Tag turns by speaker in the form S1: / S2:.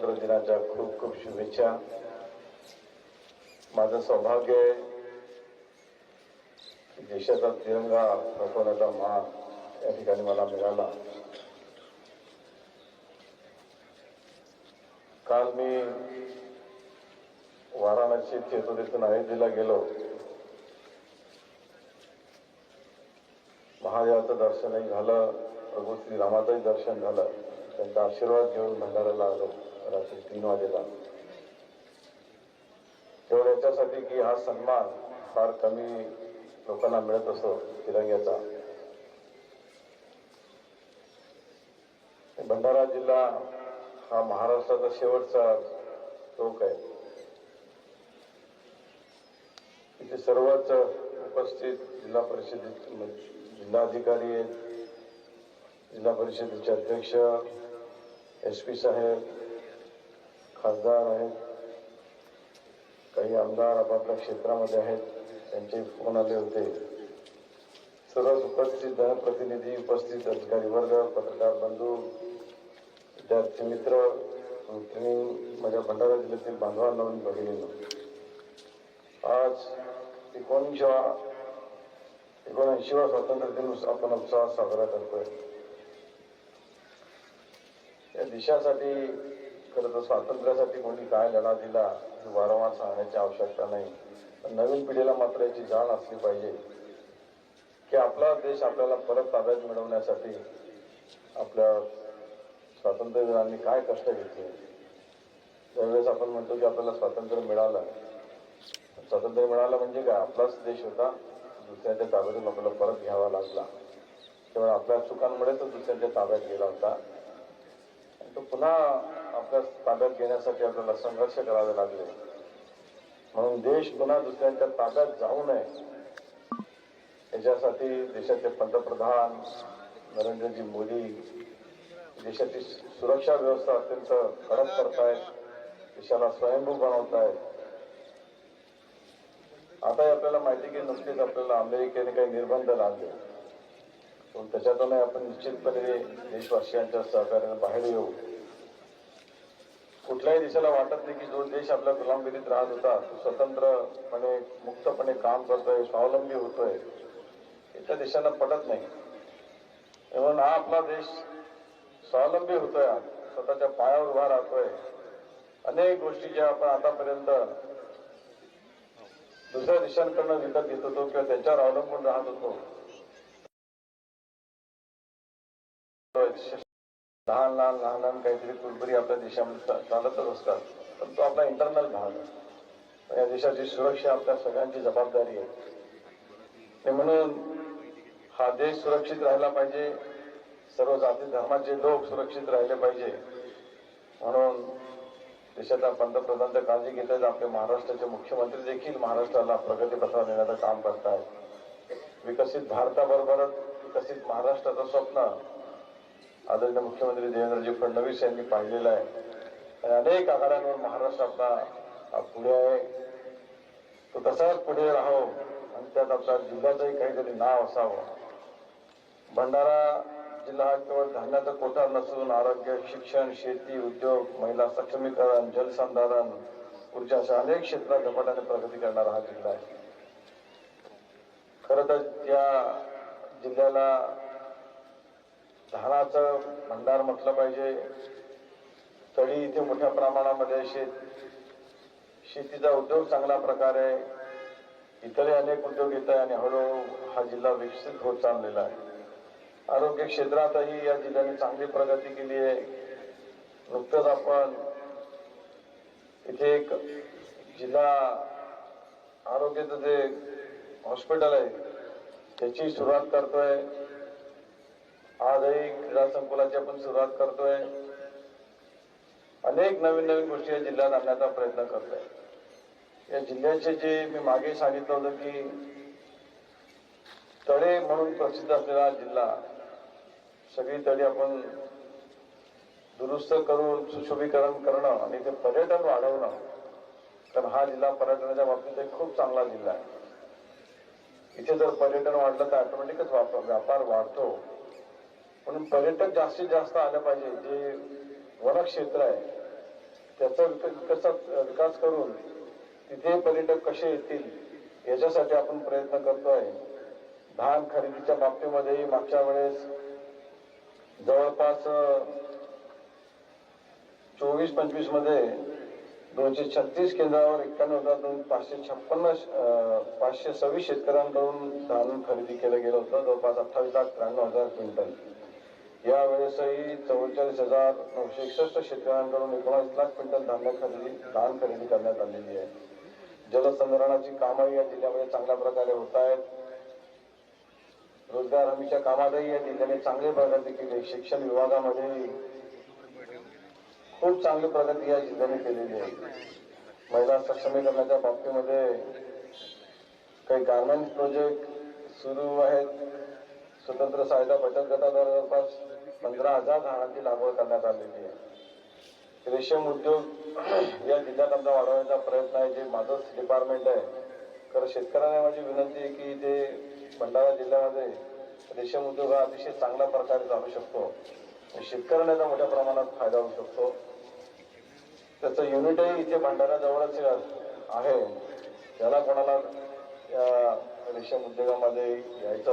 S1: स्वातंत्र्य दिनाच्या खूप खूप शुभेच्छा. माझं सौभाग्य आहे देशाचा तिरंगा फडकवण्याचा मान या ठिकाणी मला मिळाला. काल मी वाराणसी तिथून अयोध्येला गेलो. महादेवाचं दर्शनही झालं प्रभू श्रीरामाचंही दर्शन झालं. त्यांचा आशीर्वाद घेऊन भंडाऱ्याला आलो. रात्री तीन वाजेला केवळ याच्यासाठी की हा सन्मान फार कमी लोकांना मिळत असतो तिरंग्याचा. भंडारा जिल्हा हा महाराष्ट्राचा शेवटचा टोक आहे. इथे सर्वच उपस्थित जिल्हा परिषद जिल्हाधिकारी आहेत जिल्हा परिषदेचे अध्यक्ष एस पी साहेब खासदार आहेत. काही आमदार आपापल्या क्षेत्रामध्ये आहेत. त्यांचे फोन आले होते. सर्वच उपस्थित जनप्रतिनिधी उपस्थित अधिकारी वर्ग पत्रकार बंधू विद्यार्थी मित्र मैत्रिणी माझ्या भंडारा जिल्ह्यातील बांधवांना नवीन भगिनींना. आज एकोणीसवा एकोणऐंशीवा स्वातंत्र्य दिन आपण उत्साहात साजरा करतोय. या देशासाठी खरं तर स्वातंत्र्यासाठी कोणी काय लढा दिला हे वारंवार सांगण्याची आवश्यकता नाही. पण नवीन पिढीला मात्र याची जाण असली पाहिजे की आपला देश आपल्याला परत ताब्यात मिळवण्यासाठी आपल्या स्वातंत्र्यवीरांनी काय कष्ट घेतले. त्यावेळेस आपण म्हणतो की आपल्याला स्वातंत्र्य मिळालं स्वातंत्र्य मिळालं म्हणजे काय? आपलाच देश होता दुसऱ्याच्या ताब्यातून आपल्याला परत घ्यावा लागला. केवळ आपल्या चुकांमुळे तो दुसऱ्याच्या ताब्यात गेला होता. तो पुन्हा आपल्या ताब्यात घेण्यासाठी आपल्याला संघर्ष करावे लागले. म्हणून देश पुन्हा दुसऱ्यांच्या ताब्यात जाऊ नये. याच्यासाठी देशाचे पंतप्रधान नरेंद्रजी मोदी देशाची सुरक्षा व्यवस्था अत्यंत कडक करतायत. देशाला स्वयंभू बनवतायत. आता आपल्याला माहिती की नुकतेच आपल्याला अमेरिकेने काही निर्बंध लागले पण त्याच्यातूनही आपण निश्चितपणे देशवासियांच्या सहकार्याने बाहेर येऊ. कुठल्याही देशाला वाटत नाही की जो देश आपल्या गुलामगिरीत राहत होता तो स्वतंत्रपणे मुक्तपणे काम करतोय स्वावलंबी होतोय त्या देशांना पटत नाही. म्हणून हा आपला देश स्वावलंबी होतोय स्वतःच्या पायावर उभा राहतोय. अनेक गोष्टी ज्या आपण आतापर्यंत दुसऱ्या देशांकडनं विकत घेत होतो किंवा त्यांच्यावर अवलंबून राहत होतो लहान लहान लहान लहान काहीतरी कुरबुरी आपल्या देशामध्ये चालतच असतात. पण तो आपला इंटरनल भाग आहे. या देशाची सुरक्षा आपल्या सगळ्यांची जबाबदारी आहे. ते म्हणून हा देश सुरक्षित राहिला पाहिजे. सर्व जाती धर्माचे लोक सुरक्षित राहिले पाहिजे. म्हणून देशाच्या पंतप्रधान तर काळजी घेत आहेत. आपले महाराष्ट्राचे मुख्यमंत्री देखील महाराष्ट्राला प्रगतीपथावर नेण्याचं काम करतायत. विकसित भारताबरोबरच विकसित महाराष्ट्राचं स्वप्न आदरणीय मुख्यमंत्री देवेंद्रजी फडणवीस यांनी पाहिलेलं आहे. आणि अनेक आघाड्यांवर महाराष्ट्र आपला पुढे आहे. तो तसाच पुढे राहो. आणि त्यात आपल्या जिल्ह्याचंही काहीतरी नाव असावं. भंडारा जिल्हा हा केवळ धान्याचा कोठा नसून आरोग्य शिक्षण शेती उद्योग महिला सक्षमीकरण जलसंधारण ऊर्जा अशा अनेक क्षेत्रात झपाट्याने प्रगती करणारा हा जिल्हा आहे. खरं तर या जिल्ह्याला धानाचं भंडार म्हटलं पाहिजे. तळी इथे मोठ्या प्रमाणामध्ये शेत शेतीचा उद्योग चांगल्या प्रकारे इतरही अनेक उद्योग येत आहे आणि हळूहळू हा जिल्हा विकसित होत चाललेला आहे. आरोग्य क्षेत्रातही या जिल्ह्याने चांगली प्रगती केली आहे. नुकतंच आपण इथे एक जिल्हा आरोग्याचं जे हॉस्पिटल आहे त्याची सुरुवात करतोय. आजही क्रीडा संकुलाची आपण सुरुवात करतोय. अनेक नवीन नवीन गोष्टी या जिल्ह्यात आणण्याचा प्रयत्न करतोय. या जिल्ह्याचे जे मी मागे सांगितलं होतं की तळे म्हणून प्रसिद्ध असलेला जिल्हा सगळी तळी आपण दुरुस्त करून सुशोभीकरण करणं आणि ते पर्यटन वाढवणं कारण हा जिल्हा पर्यटनाच्या बाबतीत एक खूप चांगला जिल्हा आहे. इथे जर पर्यटन वाढलं तर ऑटोमॅटिकच व्यापार वाढतो. म्हणून पर्यटक जास्तीत जास्त आलं पाहिजे. जे वनक्षेत्र आहे त्याचा विकास विकास करून तिथे पर्यटक कसे येतील याच्यासाठी आपण प्रयत्न करतोय. धान खरेदीच्या बाबतीमध्येही मागच्या वेळेस जवळपास चोवीस पंचवीसमध्ये दोनशे छत्तीस केंद्रावर एक्क्याण्णव हजार दोन पाचशे छप्पन्न पाचशे सव्वीस शेतकऱ्यांकडून धान खरेदी केलं गेलं होतं. जवळपास अठ्ठावीस लाख त्र्याण्णव हजार क्विंटल. यावेळेसही चव्वेचाळीस हजार नऊशे एकसष्ट शेतकऱ्यांकडून एकोणास लाख क्विंटल धान्य खरेदी धान खरेदी करण्यात आलेली आहे. जलसंधारणाची कामंही या जिल्ह्यामध्ये चांगल्या प्रकारे होत आहेत. रोजगार हमीच्या कामातही या जिल्ह्याने चांगली प्रगती केली शिक्षण विभागामध्ये खूप चांगली प्रगती या जिल्ह्याने केलेली आहे. महिला सक्षमीकरणाच्या बाबतीमध्ये काही गार्मेंट प्रोजेक्ट सुरू आहेत. स्वतंत्र सहायता बचत गटाद्वारे जवळपास पंधरा हजार झाडांची लागवड करण्यात आलेली आहे. रेशीम उद्योग या जिल्ह्यात आमचा वाढवण्याचा प्रयत्न आहे. जे माझंच डिपार्टमेंट आहे तर शेतकऱ्यांना माझी विनंती आहे की ते भंडारा जिल्ह्यामध्ये रेशीम उद्योग हा अतिशय चांगल्या प्रकारे चालू शकतो. शेतकऱ्यांना मोठ्या प्रमाणात फायदा होऊ शकतो. त्याचं युनिटही इथे भंडाऱ्याजवळच आहे. त्याला कोणाला या रेशीम उद्योगामध्ये यायचं